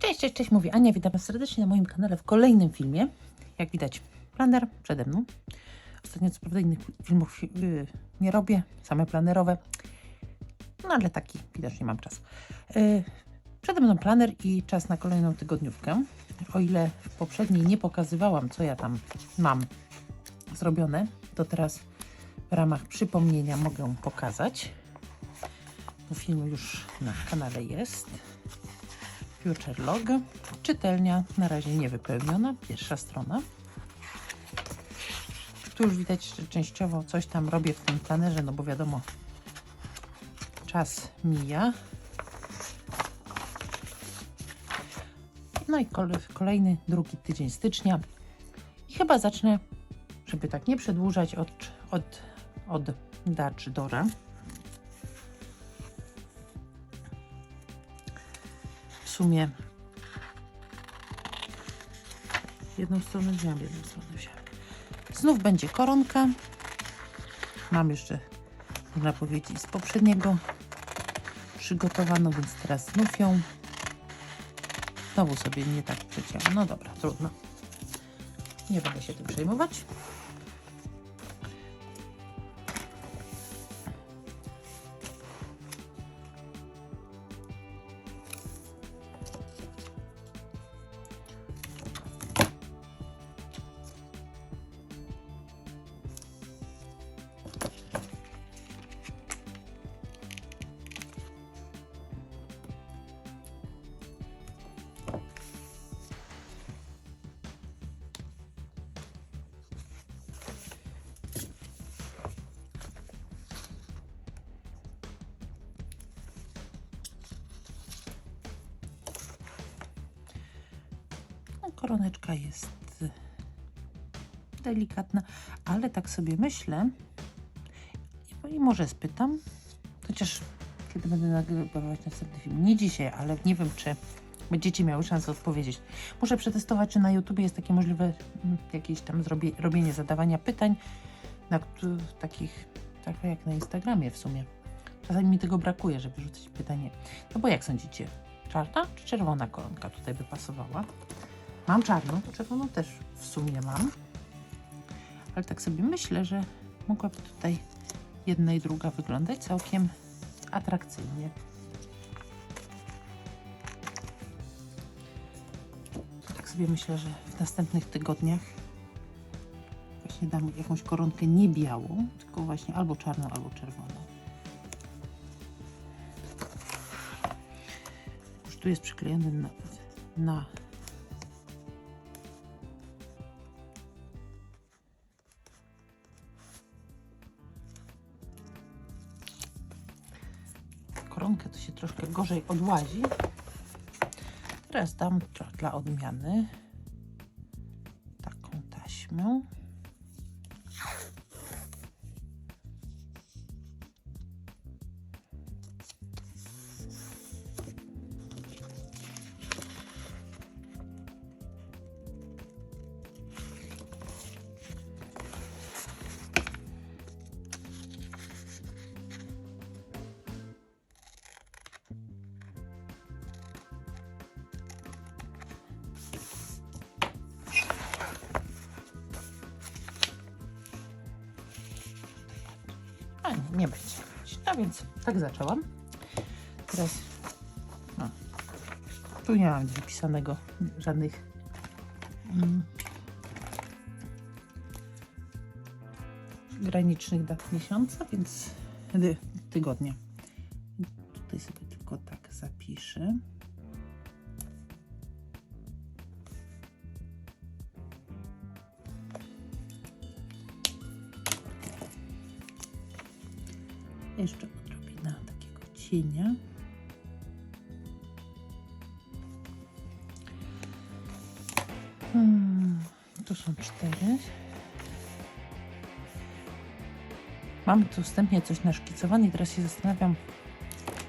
Cześć, cześć, cześć, mówi Ania, witam serdecznie na moim kanale w kolejnym filmie. Jak widać, planer przede mną. Ostatnio co prawda innych filmów fi- yy, nie robię, same planerowe. No ale taki widocznie mam czas. Yy, przede mną planer i czas na kolejną tygodniówkę. O ile w poprzedniej nie pokazywałam, co ja tam mam zrobione, to teraz w ramach przypomnienia mogę pokazać. Bo film już na kanale jest. Future Log. Czytelnia na razie nie wypełniona, pierwsza strona. Tu już widać, że częściowo coś tam robię w tym planerze, no bo wiadomo, czas mija. No i kole- kolejny, drugi tydzień stycznia. I chyba zacznę, żeby tak nie przedłużać, od, od, od Dutch Dora. Sumie jedną stronę wziąłem, jedną stronę wziąłem. Znów będzie koronka. Mam jeszcze, można powiedzieć, z poprzedniego przygotowaną, więc teraz znów ją. Znowu sobie nie tak przecięłam. No dobra, trudno. Nie będę się tym przejmować. Koroneczka jest y, delikatna, ale tak sobie myślę i- i może spytam, chociaż kiedy będę nagrywać następny film, nie dzisiaj, ale nie wiem, czy będziecie miały szansę odpowiedzieć. Muszę przetestować, czy na YouTubie jest takie możliwe mm, jakieś tam zrobie, robienie zadawania pytań, na takich, tak jak na Instagramie w sumie. Czasami mi tego brakuje, żeby rzucić pytanie. No bo jak sądzicie, czarna czy czerwona koronka tutaj by pasowała? Mam czarną, czerwoną też w sumie mam. Ale tak sobie myślę, że mogłaby tutaj jedna i druga wyglądać całkiem atrakcyjnie. Tak sobie myślę, że w następnych tygodniach właśnie dam jakąś koronkę nie białą, tylko właśnie albo czarną, albo czerwoną. Już tu jest przyklejony na, na gorzej odłazi. Teraz dam dla odmiany taką taśmę. Więc tak zaczęłam. Teraz no, tu nie mam wypisanego żadnych mm, granicznych dat miesiąca, więc ty, tygodnia. Tutaj sobie tylko tak zapiszę. Jeszcze odrobina takiego cienia. Hmm, tu są cztery. Mam tu wstępnie coś naszkicowane i teraz się zastanawiam,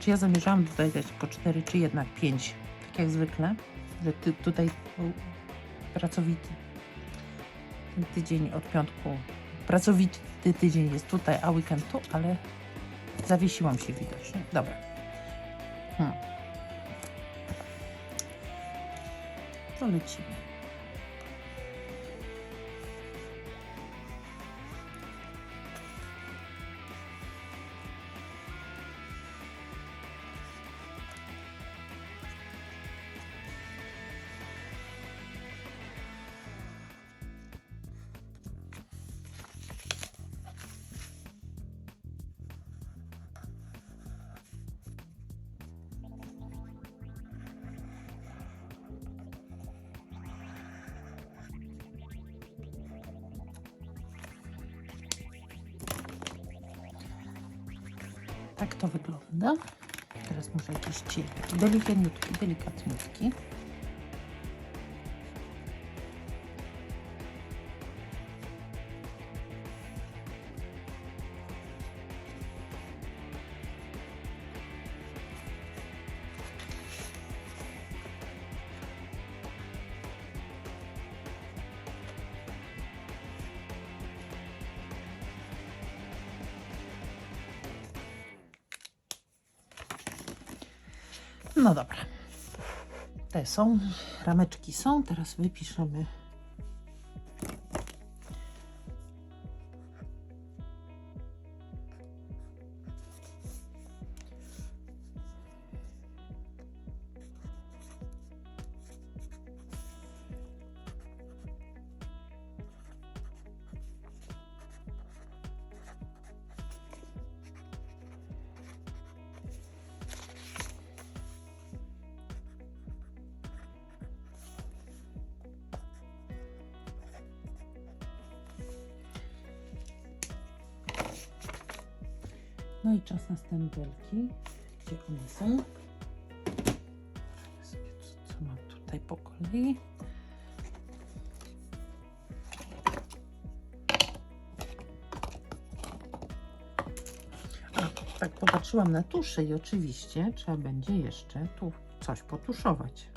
czy ja zamierzałam tutaj dać tylko cztery, czy jednak pięć. Tak jak zwykle, że ty, tutaj pracowity tydzień od piątku. Pracowity tydzień jest tutaj, a weekend tu, ale Zawiesiłam się widocznie. Dobra. Hmm. To lecimy. To wygląda. Teraz muszę jakiś cień. Delikatniutki, delikatniutki. No dobra. Te są, rameczki są. Teraz wypiszemy. No i czas na stempelki. Gdzie one są? Co mam tutaj po kolei? A, tak popatrzyłam na tusze i oczywiście trzeba będzie jeszcze tu coś potuszować.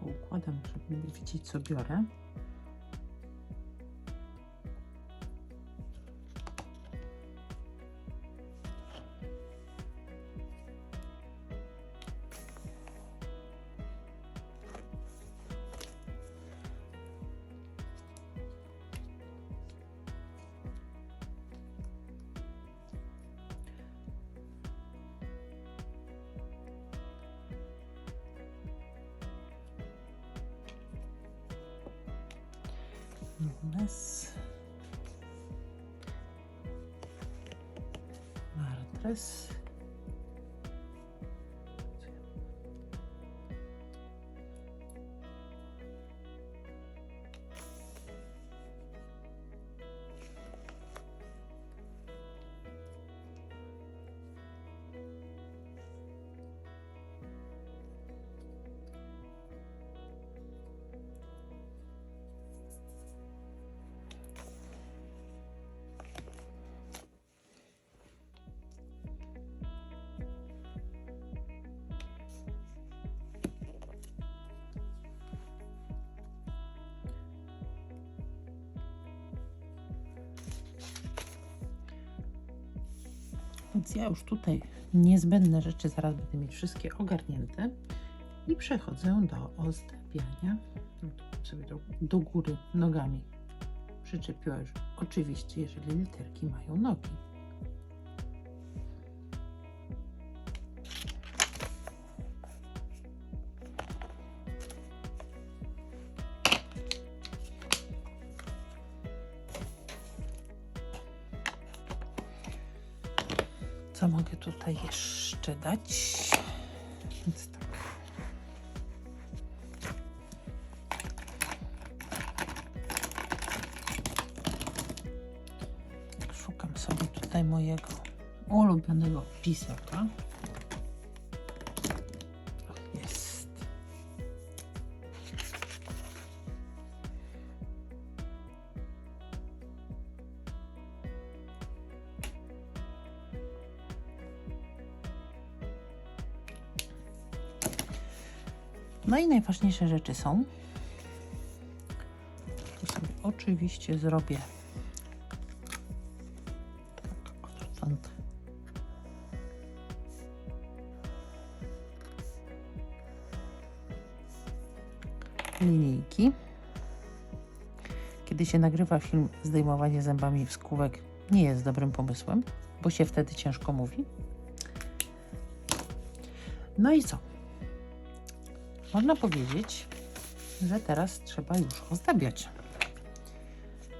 Poukładam, żeby widzieć co biorę. más Ja już tutaj niezbędne rzeczy zaraz będę mieć wszystkie ogarnięte i przechodzę do ozdabiania. No sobie do, do góry nogami przyczepiła już. Oczywiście, jeżeli literki mają nogi. Co mogę tutaj jeszcze dać? Więc tak. Szukam sobie tutaj mojego ulubionego pisaka. Najważniejsze rzeczy są. To sobie oczywiście zrobię tak linijki. Kiedy się nagrywa film zdejmowanie zębami skówek nie jest dobrym pomysłem, bo się wtedy ciężko mówi. No i co? Można powiedzieć, że teraz trzeba już ozdabiać.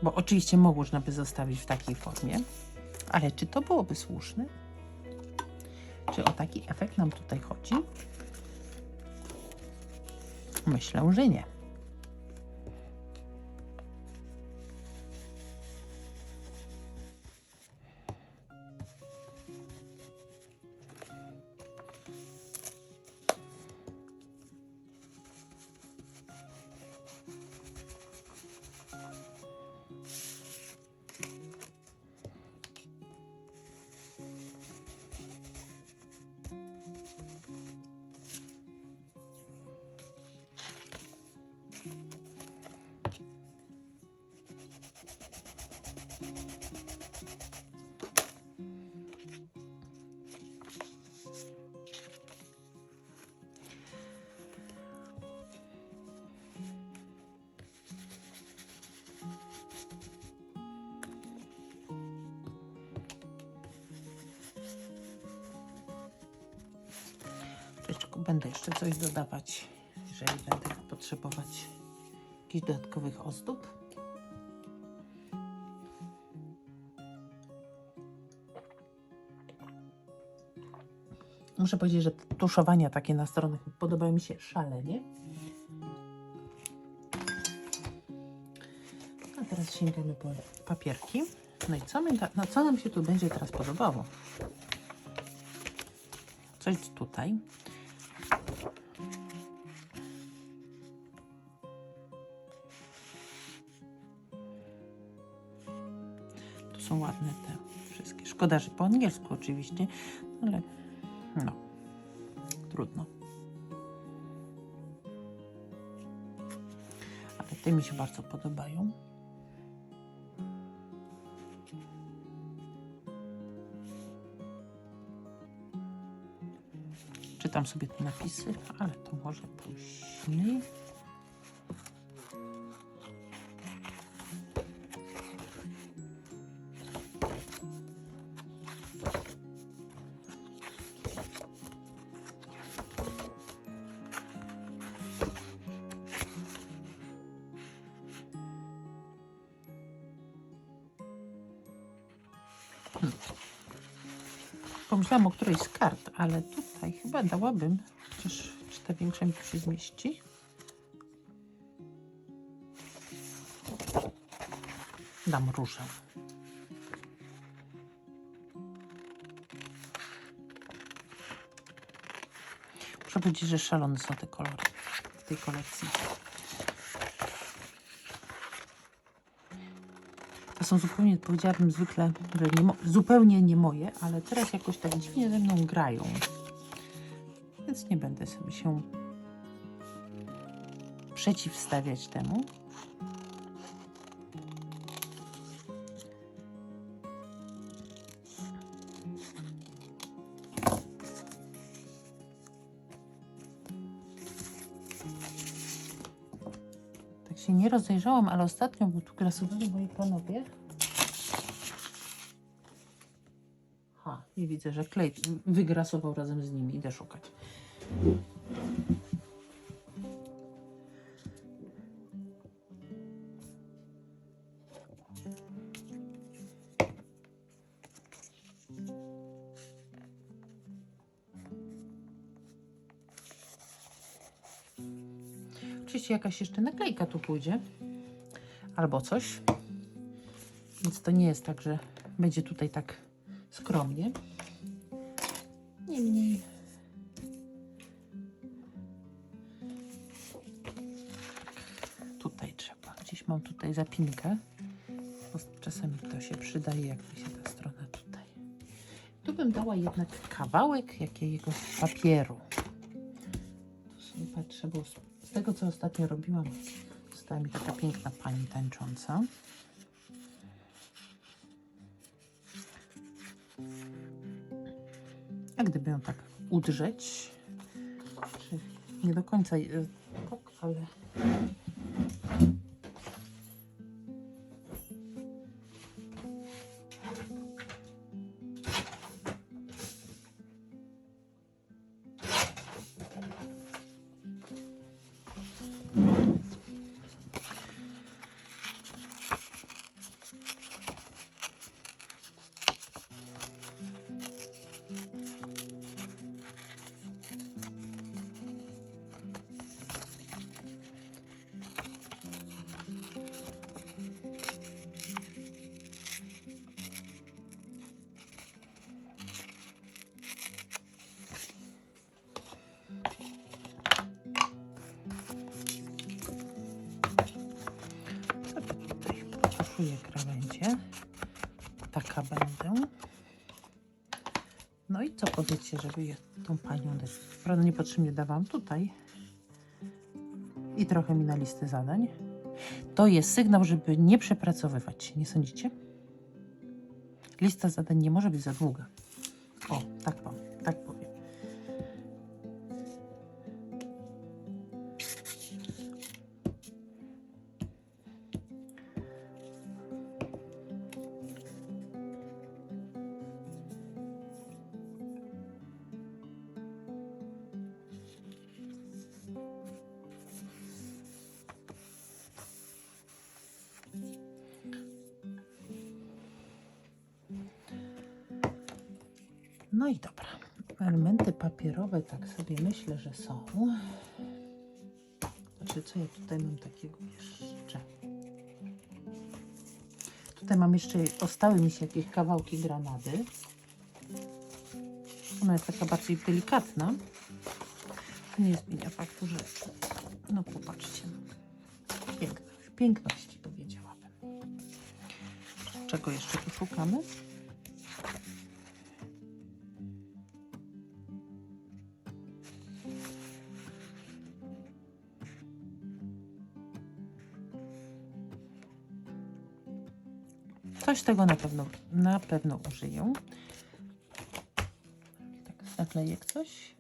Bo oczywiście można by zostawić w takiej formie, ale czy to byłoby słuszne? Czy o taki efekt nam tutaj chodzi? Myślę, że nie. Będę jeszcze coś dodawać, jeżeli będę potrzebować jakichś dodatkowych ozdób. Muszę powiedzieć, że tuszowania takie na stronach podobają mi się szalenie. A teraz sięgamy po papierki. No i co, my, no co nam się tu będzie teraz podobało? Coś tutaj. Szkoda, że po angielsku oczywiście, ale no, trudno. Ale te mi się bardzo podobają. Czytam sobie te napisy, ale to może później. Którejś z kart, ale tutaj chyba dałabym. Chociaż czy ta większa mi się zmieści? Dam różę. Muszę powiedzieć, że szalone są te kolory w tej kolekcji. To są zupełnie, powiedziałabym zwykle, że nie zupełnie nie moje, ale teraz jakoś tak dziwnie ze mną grają. Więc nie będę sobie się przeciwstawiać temu. Rozejrzałam, ale ostatnio, bo tu grasowali moi panowie. Ha, i widzę, że klej wygrasował razem z nimi. Idę szukać. Oczywiście jakaś jeszcze naklejka tu pójdzie. Albo coś. Więc to nie jest tak, że będzie tutaj tak skromnie. Niemniej. Tutaj trzeba. Gdzieś mam tutaj zapinkę. Bo czasami to się przydaje, jakby się ta strona tutaj. Tu bym dała jednak kawałek jakiegoś papieru. Tu sobie patrzę, bo z, tego co ostatnio robiłam, została mi taka piękna pani tańcząca. A gdyby ją tak udrzeć, nie do końca, e, tak ale poszuję krawędzie. Taka będę. No i co powiecie, żeby tą panią dać? Prawda niepotrzebnie dawałam tutaj. I trochę mi na listę zadań. To jest sygnał, żeby nie przepracowywać nie sądzicie? Lista zadań nie może być za długa. No i dobra. Elementy papierowe, tak sobie myślę, że są. Znaczy, co ja tutaj mam takiego jeszcze? Tutaj mam jeszcze, ostały mi się jakieś kawałki granady. Ona jest taka bardziej delikatna. Nie zmienia faktu, że no popatrzcie. No. Piękność, piękności powiedziałabym. Czego jeszcze tu szukamy? Z tego na pewno, na pewno użyję. Tak, naklejek coś.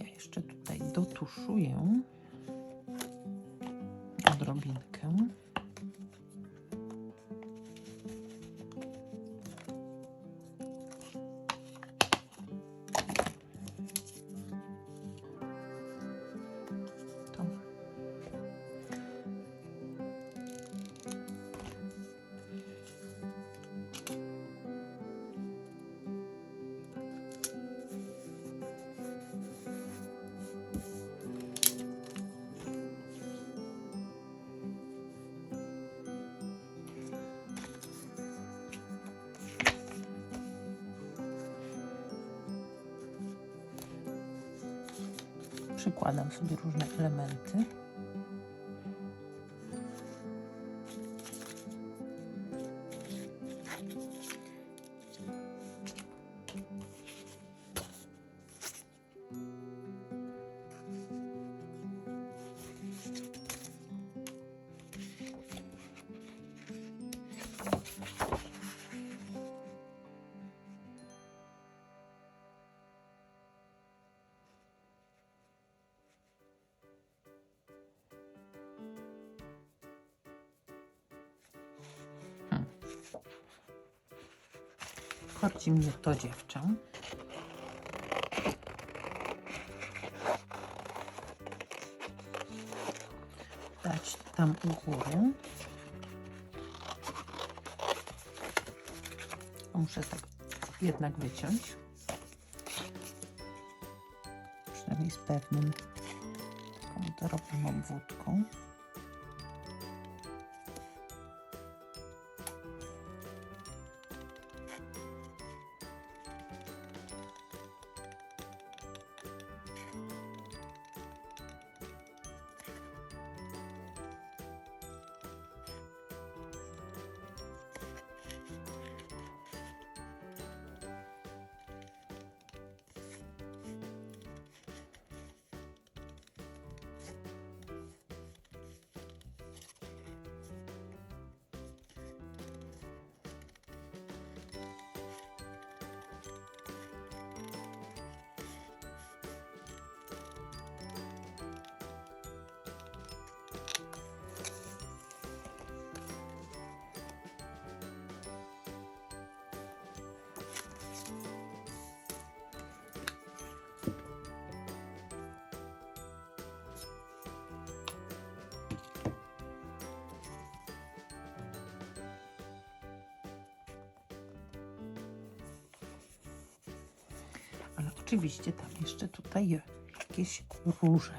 Ja jeszcze tutaj dotuszuję Przykładam sobie różne elementy. To dziewczę. Dać tam u góry. Muszę tak jednak wyciąć. Przynajmniej z pewnym drobną obwódką. Rzeczywiście tam jeszcze tutaj jakieś róże.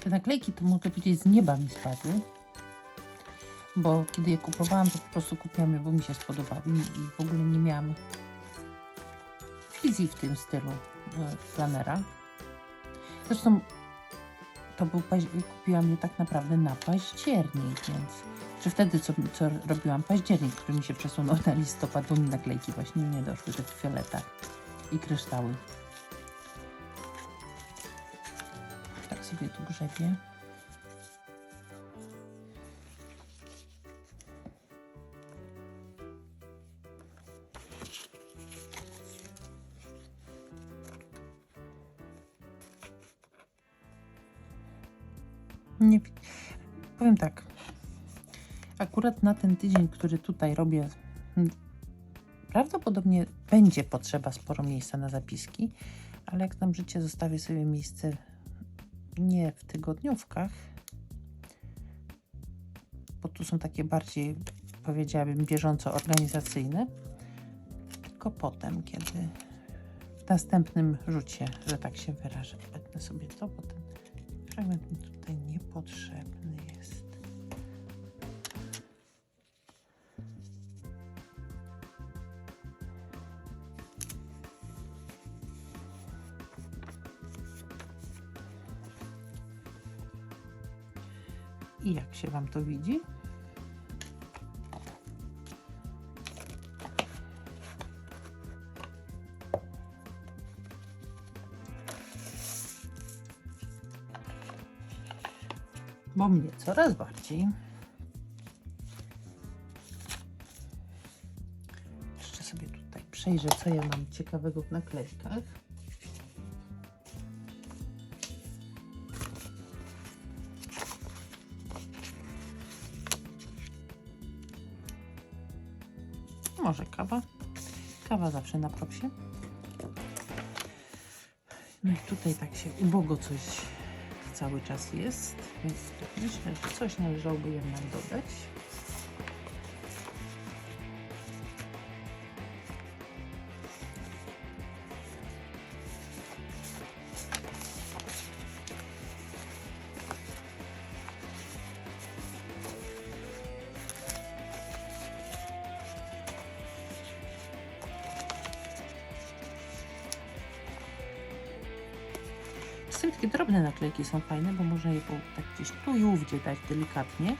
Te naklejki to mogę powiedzieć z nieba mi spadły. Bo kiedy je kupowałam, to po prostu kupiłam je, bo mi się spodobały i w ogóle nie miałam wizji w tym stylu e, planera. Zresztą to był kupiłam je tak naprawdę na październik, więc czy wtedy co, co robiłam październik, który mi się przesunął na listopad, bo mi naklejki właśnie nie doszły, te w fioletach i kryształy. Tak sobie tu grzebię. Akurat na ten tydzień, który tutaj robię, m, prawdopodobnie będzie potrzeba sporo miejsca na zapiski, ale jak nam życie zostawię sobie miejsce nie w tygodniówkach, bo tu są takie bardziej, powiedziałabym, bieżąco organizacyjne, tylko potem, kiedy w następnym rzucie, że tak się wyrażę, wetnę sobie to, bo ten fragment mi tutaj niepotrzebny I jak się Wam to widzi? Bo mnie coraz bardziej. Jeszcze sobie tutaj przejrzę, co ja mam ciekawego w naklejkach. Może kawa. Kawa zawsze na propsie. No i tutaj tak się ubogo coś cały czas jest, więc myślę, że coś należałoby jednak dodać. Czasem takie drobne naklejki są fajne, bo można je tak gdzieś tu i ówdzie dać delikatnie.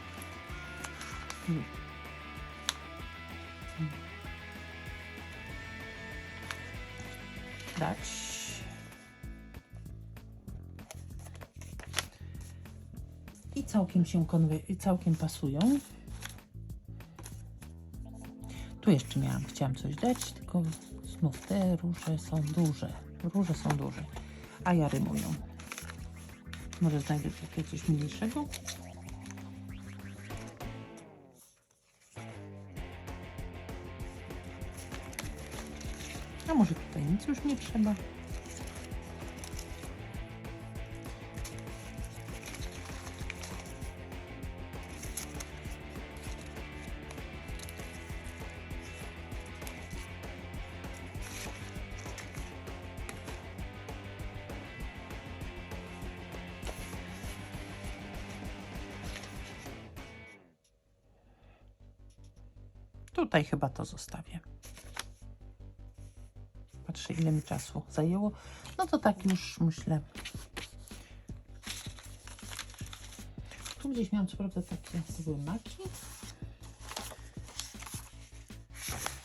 Dać. I całkiem się i całkiem pasują. Tu jeszcze miałam, chciałam coś dać, tylko znów te róże są duże. Róże są duże, a ja rymują. Może znajdę takie coś mniejszego? A może tutaj nic już nie trzeba? Tutaj chyba to zostawię. Patrzę, ile mi czasu zajęło. No to tak już myślę. Tu gdzieś miałam co prawda takie, to były maki.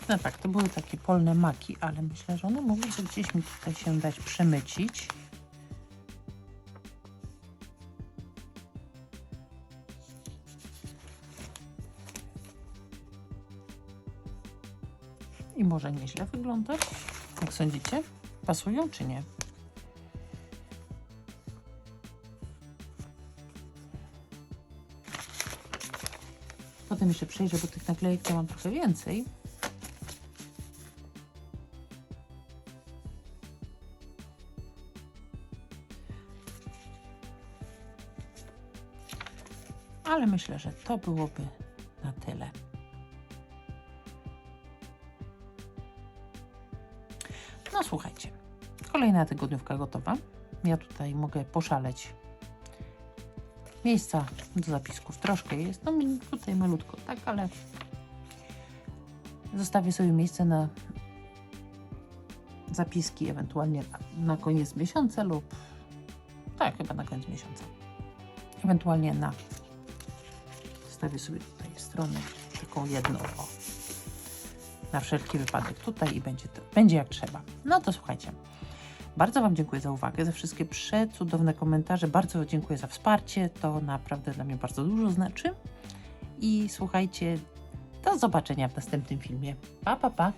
No tak, to były takie polne maki, ale myślę, że one mogłyby gdzieś mi tutaj się dać przemycić. I może nieźle wyglądać. Jak sądzicie? Pasują czy nie? Potem jeszcze przejrzę, bo tych naklejek ja mam trochę więcej. Ale myślę, że to byłoby kolejna tygodniówka gotowa. Ja tutaj mogę poszaleć. Miejsca do zapisków troszkę jest, no tutaj malutko, tak, ale zostawię sobie miejsce na zapiski ewentualnie na, na koniec miesiąca lub tak, chyba na koniec miesiąca. Ewentualnie na Zostawię sobie tutaj stronę taką jedną, o, na wszelki wypadek tutaj i będzie, to, będzie jak trzeba. No to słuchajcie, bardzo Wam dziękuję za uwagę, za wszystkie przecudowne komentarze, bardzo dziękuję za wsparcie, to naprawdę dla mnie bardzo dużo znaczy. I słuchajcie, do zobaczenia w następnym filmie. Pa, pa, pa!